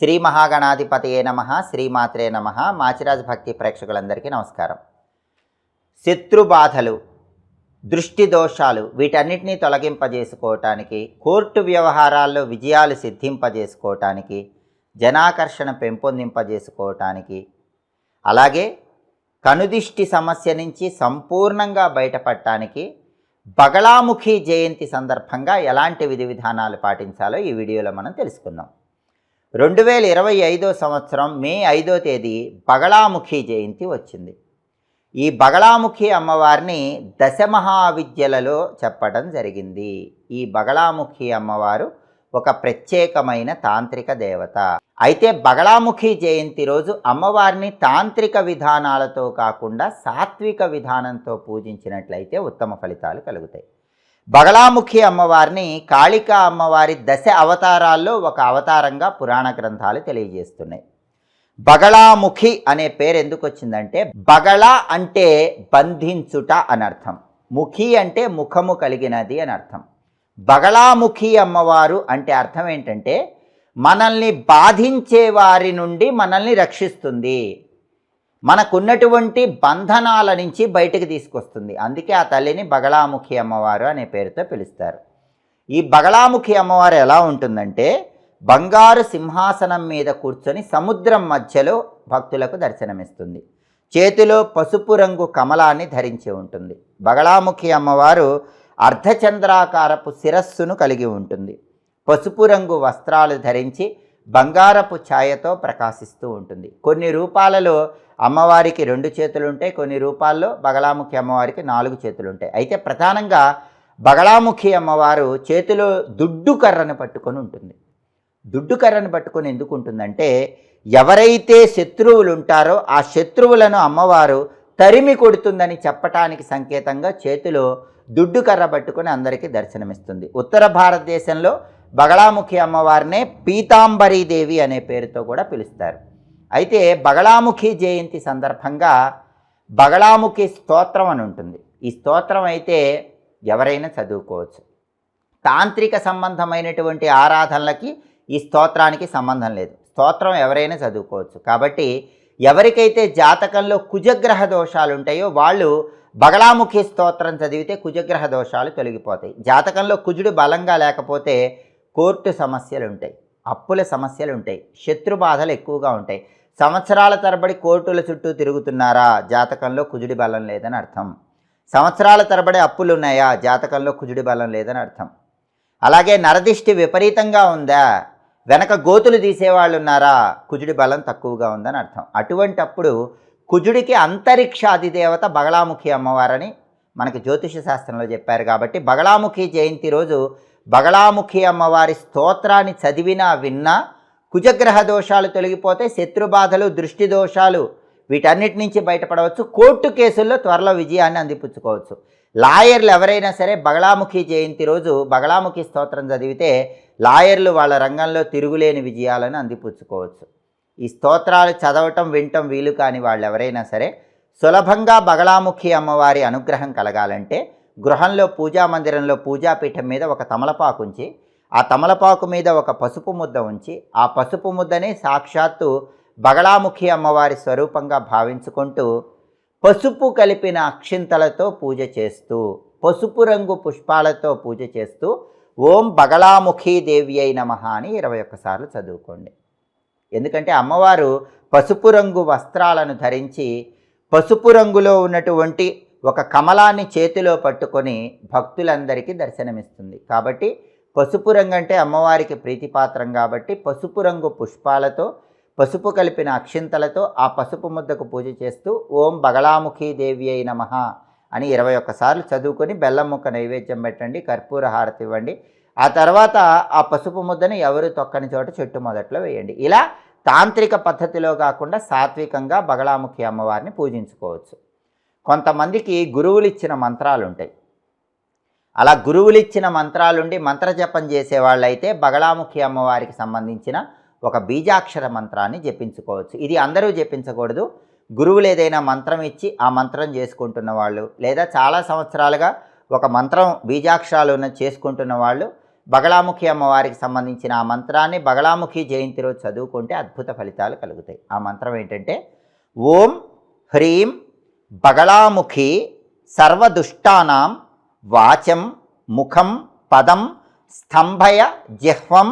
శ్రీ మహాగణాధిపతయే నమ శ్రీమాత్రే నమ. మాచిరాజ్ భక్తి ప్రేక్షకులందరికీ నమస్కారం. శత్రుబాధలు దృష్టి దోషాలు వీటన్నిటినీ తొలగింపజేసుకోవటానికి కోర్టు వ్యవహారాల్లో విజయాలు సిద్ధింపజేసుకోవటానికి జనాకర్షణ పెంపొందింపజేసుకోవటానికి అలాగే కనుదిష్టి సమస్య నుంచి సంపూర్ణంగా బయటపడటానికి బగళాముఖి జయంతి సందర్భంగా ఎలాంటి విధి విధానాలు పాటించాలో ఈ వీడియోలో మనం తెలుసుకుందాం. రెండు వేల ఇరవై ఐదో సంవత్సరం మే ఐదో తేదీ బగళాముఖి జయంతి వచ్చింది. ఈ బగళాముఖి అమ్మవారిని దశమహావిద్యలలో చెప్పడం జరిగింది. ఈ బగళాముఖి అమ్మవారు ఒక ప్రత్యేకమైన తాంత్రిక దేవత. అయితే బగళాముఖి జయంతి రోజు అమ్మవారిని తాంత్రిక విధానాలతో కాకుండా సాత్విక విధానంతో పూజించినట్లయితే ఉత్తమ ఫలితాలు కలుగుతాయి. బగలాముఖి అమ్మవారిని కాళికా అమ్మవారి దశ అవతారాల్లో ఒక అవతారంగా పురాణ గ్రంథాలు తెలియజేస్తున్నాయి. బగళాముఖి అనే పేరు ఎందుకు వచ్చిందంటే బగళ అంటే బంధించుట అని అర్థం. ముఖి అంటే ముఖము కలిగినది అని అర్థం. బగళాముఖి అమ్మవారు అంటే అర్థం ఏంటంటే మనల్ని బాధించే వారి నుండి మనల్ని రక్షిస్తుంది. మనకున్నటువంటి బంధనాల నుంచి బయటకు తీసుకొస్తుంది. అందుకే ఆ తల్లిని బగళాముఖి అమ్మవారు అనే పేరుతో పిలుస్తారు. ఈ బగళాముఖి అమ్మవారు ఎలా ఉంటుందంటే బంగారు సింహాసనం మీద కూర్చొని సముద్రం మధ్యలో భక్తులకు దర్శనమిస్తుంది. చేతిలో పసుపు రంగు కమలాన్ని ధరించి ఉంటుంది. బగళాముఖి అమ్మవారు అర్ధచంద్రాకారపు శిరస్సును కలిగి ఉంటుంది. పసుపు రంగు వస్త్రాలు ధరించి బంగారపు ఛాయతో ప్రకాశిస్తూ ఉంటుంది. కొన్ని రూపాలలో అమ్మవారికి రెండు చేతులు ఉంటాయి కొన్ని రూపాల్లో. బగలాముఖి అమ్మవారికి నాలుగు చేతులు ఉంటాయి అయితే ప్రధానంగా బగళాముఖి అమ్మవారు చేతిలో దుడ్డు కర్రను పట్టుకొని ఉంటుంది. దుడ్డు కర్రను పట్టుకొని ఎందుకు ఉంటుందంటే ఎవరైతే శత్రువులు ఉంటారో ఆ శత్రువులను అమ్మవారు తరిమి కొడుతుందని చెప్పటానికి సంకేతంగా చేతిలో దుడ్డు కర్ర పట్టుకొని అందరికీ దర్శనమిస్తుంది. ఉత్తర భారతదేశంలో బగళాముఖి అమ్మవారినే పీతాంబరీదేవి అనే పేరుతో కూడా పిలుస్తారు. అయితే బగళాముఖి జయంతి సందర్భంగా బగళాముఖి స్తోత్రం అని ఉంటుంది. ఈ స్తోత్రం అయితే ఎవరైనా చదువుకోవచ్చు. తాంత్రిక సంబంధమైనటువంటి ఆరాధనలకి ఈ స్తోత్రానికి సంబంధం లేదు. స్తోత్రం ఎవరైనా చదువుకోవచ్చు. కాబట్టి ఎవరికైతే జాతకంలో కుజగ్రహ దోషాలు ఉంటాయో వాళ్ళు బగళాముఖి స్తోత్రం చదివితే కుజగ్రహ దోషాలు తొలగిపోతాయి. జాతకంలో కుజుడు బలంగా లేకపోతే కోర్టు సమస్యలు ఉంటాయి. అప్పుల సమస్యలు ఉంటాయి. శత్రు బాధలు ఎక్కువగా ఉంటాయి. సంవత్సరాల తరబడి కోర్టుల చుట్టూ తిరుగుతున్నారా? జాతకంలో కుజుడి బలం లేదని అర్థం. సంవత్సరాల తరబడి అప్పులు ఉన్నాయా జాతకంలో కుజుడి బలం లేదని అర్థం. అలాగే నరదిష్టి విపరీతంగా ఉందా? వెనక గోతులు తీసేవాళ్ళు ఉన్నారా కుజుడి బలం తక్కువగా ఉందని అర్థం. అటువంటి అప్పుడు కుజుడికి అంతరిక్ష అధిదేవత బగళాముఖి అమ్మవారని మనకి జ్యోతిష శాస్త్రంలో చెప్పారు కాబట్టి బగళాముఖి జయంతి రోజు బగళాముఖి అమ్మవారి స్తోత్రాన్ని చదివినా విన్నా కుజగ్రహ దోషాలు తొలగిపోతే శత్రుబాధలు దృష్టి దోషాలు వీటన్నిటి నుంచి బయటపడవచ్చు. కోర్టు కేసుల్లో త్వరలో విజయాన్ని అందిపుచ్చుకోవచ్చు. లాయర్లు ఎవరైనా సరే బగళాముఖి జయంతి రోజు బగళాముఖి స్తోత్రం చదివితే లాయర్లు వాళ్ళ రంగంలో తిరుగులేని విజయాలను అందిపుచ్చుకోవచ్చు. ఈ స్తోత్రాలు చదవటం వినటం వీలు కాని వాళ్ళు ఎవరైనా సరే సులభంగా బగళాముఖి అమ్మవారి అనుగ్రహం కలగాలంటే గృహంలో పూజా మందిరంలో పూజాపీఠం మీద ఒక తమలపాకుంచి ఆ తమలపాకు మీద ఒక పసుపు ముద్ద ఉంచి ఆ పసుపు ముద్దని సాక్షాత్తు బగళాముఖి అమ్మవారి స్వరూపంగా భావించుకుంటూ పసుపు కలిపిన అక్షింతలతో పూజ చేస్తూ పసుపు రంగు పుష్పాలతో పూజ చేస్తూ ఓం బగళాముఖి దేవి అయి నమ అని ఇరవై ఒక్కసార్లు చదువుకోండి. ఎందుకంటే అమ్మవారు పసుపు రంగు వస్త్రాలను ధరించి పసుపు రంగులో ఉన్నటువంటి ఒక కమలాన్ని చేతిలో పట్టుకొని భక్తులందరికీ దర్శనమిస్తుంది. కాబట్టి పసుపు రంగు అంటే అమ్మవారికి ప్రీతిపాత్రం కాబట్టి పసుపు రంగు పుష్పాలతో పసుపు కలిపిన అక్షింతలతో ఆ పసుపు ముద్దకు పూజ చేస్తూ ఓం బగలాముఖి దేవి అయి నమ అని ఇరవై ఒక్కసార్లు చదువుకొని బెల్లం ముక్క నైవేద్యం పెట్టండి కర్పూర హారతి ఇవ్వండి. ఆ తర్వాత ఆ పసుపు ముద్దని ఎవరు తొక్కని చోట చెట్టు మొదట్లో వేయండి. ఇలా తాంత్రిక పద్ధతిలో కాకుండా సాత్వికంగా బగళాముఖి అమ్మవారిని పూజించుకోవచ్చు. కొంతమందికి గురువులు ఇచ్చిన మంత్రాలు ఉంటాయి అలా గురువులు ఇచ్చిన మంత్రాలుండి మంత్రజపం చేసేవాళ్ళైతే బగళాముఖి అమ్మవారికి సంబంధించిన ఒక బీజాక్షర మంత్రాన్ని జపించుకోవచ్చు. ఇది అందరూ జపించకూడదు. గురువులు ఏదైనా మంత్రం ఇచ్చి ఆ మంత్రం చేసుకుంటున్న వాళ్ళు లేదా చాలా సంవత్సరాలుగా ఒక మంత్రం బీజాక్షరాలు చేసుకుంటున్న వాళ్ళు బగళాముఖి అమ్మవారికి సంబంధించిన ఆ మంత్రాన్ని బగళాముఖి జయంతి రోజు చదువుకుంటే అద్భుత ఫలితాలు కలుగుతాయి. ఆ మంత్రం ఏంటంటే ఓం హ్రీం బగళాముఖి సర్వదుష్టానాం వాచం ముఖం పదం స్తంభయ జిహ్వం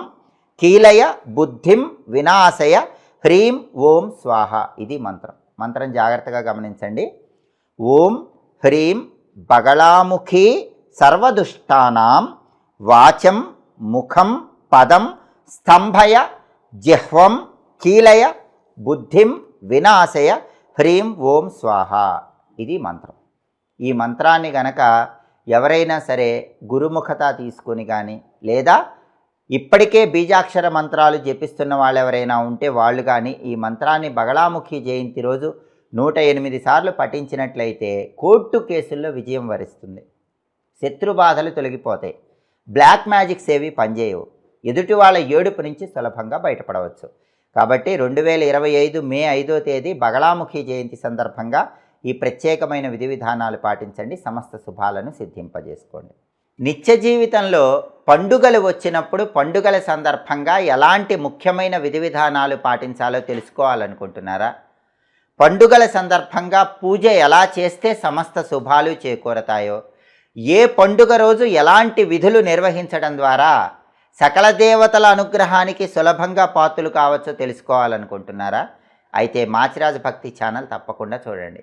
కీలయ బుద్ధిం వినాశయ హ్రీం ఓం స్వాహ. ఇది మంత్రం. మంత్రం జాగ్రత్తగా గమనించండి. ఓం హ్రీం బగళాముఖి సర్వదుష్టానాం వాచం ముఖం పదం స్తంభయ జిహ్వం కీలయ బుద్ధిం వినాశయ హ్రీం ఓం స్వాహ. ఇది మంత్రం. ఈ మంత్రాన్ని గనక ఎవరైనా సరే గురుముఖత తీసుకొని కానీ లేదా ఇప్పటికే బీజాక్షర మంత్రాలు జపిస్తున్న వాళ్ళు ఎవరైనా ఉంటే వాళ్ళు కానీ ఈ మంత్రాన్ని బగళాముఖి జయంతి రోజు నూట ఎనిమిది సార్లు పఠించినట్లయితే కోర్టు కేసుల్లో విజయం వరిస్తుంది. శత్రు బాధలు తొలగిపోతాయి. బ్లాక్ మ్యాజిక్స్ ఏవి పనిచేయవు. ఎదుటి వాళ్ళ ఏడుపు నుంచి సులభంగా బయటపడవచ్చు. కాబట్టి రెండు వేల ఇరవై ఐదు మే ఐదో తేదీ బగళాముఖి జయంతి సందర్భంగా ఈ ప్రత్యేకమైన విధి విధానాలు పాటించండి సమస్త శుభాలను సిద్ధింపజేసుకోండి. నిత్య జీవితంలో పండుగలు వచ్చినప్పుడు పండుగల సందర్భంగా ఎలాంటి ముఖ్యమైన విధి విధానాలు పాటించాలో తెలుసుకోవాలనుకుంటున్నారా? పండుగల సందర్భంగా పూజ ఎలా చేస్తే సమస్త శుభాలు చేకూరతాయో? ఏ పండుగ రోజు ఎలాంటి విధులు నిర్వహించడం ద్వారా సకల దేవతల అనుగ్రహానికి సులభంగా పాత్రలు కావచ్చో తెలుసుకోవాలనుకుంటున్నారా? అయితే మాచిరాజు భక్తి ఛానల్ తప్పకుండా చూడండి.